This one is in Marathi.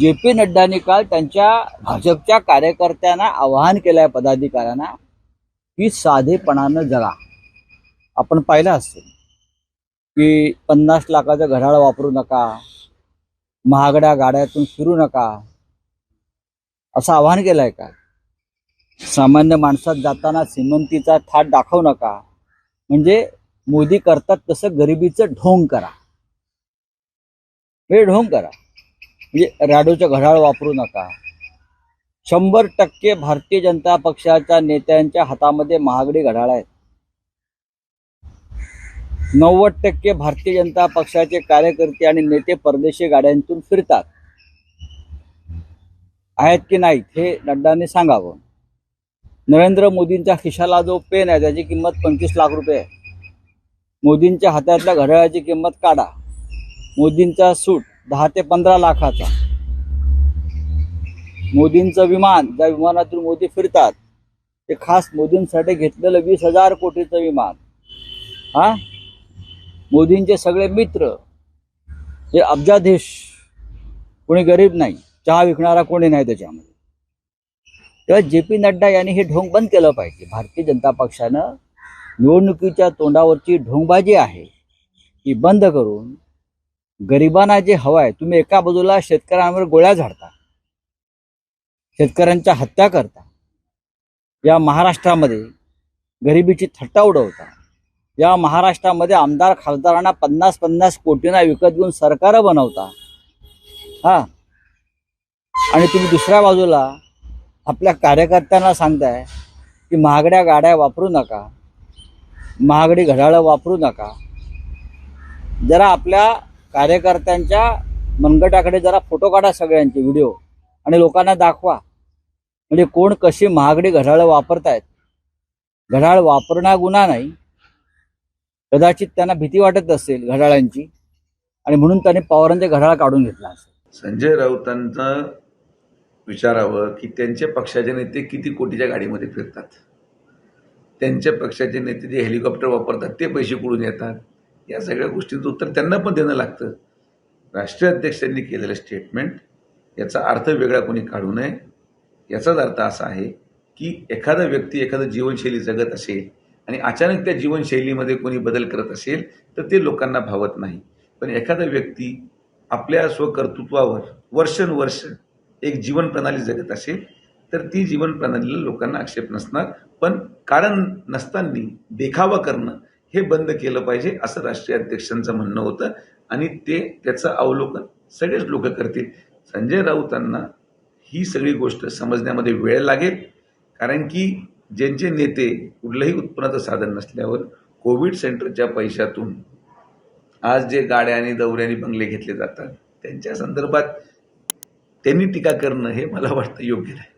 जे पी नड्डानी काल त्यांच्या भाजपच्या कार्यकर्त्यांना आवाहन केलंय पदाधिकाऱ्यांना की साधेपणानं जगा. आपण पाहिलं असेल की पन्नास लाखाचं घड्याळ वापरू नका महागड्या गाड्यातून फिरू नका. असं आवाहन केलंय का सामान्य माणसात जाताना श्रीमंतीचा थाट दाखवू नका. म्हणजे मोदी करतात तसं गरिबीचं ढोंग करा. हे ढोंग करा. म्हणजे रॅडोचं घड्याळ वापरू नका. शंभर टक्के भारतीय जनता पक्षाच्या नेत्यांच्या हातामध्ये महागडी घड्याळ आहेत. नव्वद टक्के भारतीय जनता पक्षाचे कार्यकर्ते आणि नेते परदेशी गाड्यांतून फिरतात. आहेत की नाहीत हे नड्डांनी सांगावं. नरेंद्र मोदींच्या खिशाला जो पेन आहे त्याची किंमत पंचवीस लाख रुपये आहे. मोदींच्या हातातल्या घड्याळाची किंमत काढा. मोदींचा सूट दहा ते पंधरा लाखाचा. मोदींचं विमान ज्या विमानातून मोदी फिरतात ते खास मोदींसाठी घेतलेलं वीस हजार कोटीचं विमान. हा? मोदींचे सगळे मित्र हे अब्जाधीश कोणी गरीब नाही चहा विकणारा कोणी नाही त्याच्यामध्ये. तेव्हा जे पी नड्डा यांनी हे ढोंग बंद केलं पाहिजे. भारतीय जनता पक्षानं निवडणुकीच्या तोंडावरची ढोंगबाजी आहे ती बंद करून गरिबांना जे हवं आहे तुम्ही एका बाजूला शेतकऱ्यांवर गोळ्या झाडता. शेतकऱ्यांच्या हत्या करता. या महाराष्ट्रामध्ये गरिबीची थट्टा उडवता. या महाराष्ट्रामध्ये आमदार खासदारांना पन्नास पन्नास कोटींना विकत घेऊन सरकार बनवता. हा. आणि तुम्ही दुसऱ्या बाजूला आपल्या कार्यकर्त्यांना सांगताय की महागड्या गाड्या वापरू नका. महागडी घड्याळं वापरू नका. जरा आपल्या कार्यकर्त्यांच्या मनगटाकडे जरा फोटो काढा सगळ्यांचे व्हिडिओ आणि लोकांना दाखवा. म्हणजे कोण कशी महागडी घड्याळं वापरतायत. घड्याळ वापरणार गुन्हा नाही. कदाचित त्यांना भीती वाटत असेल घड्याळांची. आणि म्हणून त्यांनी पवारांचे घड्याळ काढून घेतला असेल संजय राऊतांना विचारावं की त्यांच्या पक्षाचे नेते किती कोटीच्या गाडीमध्ये फिरतात? त्यांच्या पक्षाचे नेते जे हेलिकॉप्टर वापरतात ते पैसे कुठून येतात? या सगळ्या गोष्टींचं उत्तर त्यांना पण देणं लागतं. राष्ट्रीय अध्यक्षांनी केलेलं स्टेटमेंट याचा अर्थ वेगळा कोणी काढू नये. याचाच अर्थ असा आहे की एखादा व्यक्ती एखादं जीवनशैली जगत असेल आणि अचानक त्या जीवनशैलीमध्ये कोणी बदल करत असेल तर ते लोकांना भावत नाही. पण एखादा व्यक्ती आपल्या स्वकर्तृत्वावर वर्षानुवर्ष एक जीवन प्रणाली जगत असेल तर ती जीवन प्रणालीला लोकांना आक्षेप नसणार. पण कारण नसताना देखावा करणं हे बंद केलं पाहिजे असं राष्ट्रीय अध्यक्षांचं म्हणणं होतं. आणि ते त्याचं अवलोकन सगळेच लोक करतील. संजय राऊतांना ही सगळी गोष्ट समजण्यामध्ये वेळ लागेल. कारण की ज्यांचे नेते कुठलंही उत्पन्नाचं साधन नसल्यावर कोविड सेंटरच्या पैशातून आज जे गाड्या आणि दौऱ्या आणि बंगले घेतले जातात त्यांच्या संदर्भात त्यांनी टीका करणं हे मला वाटतं योग्य नाही.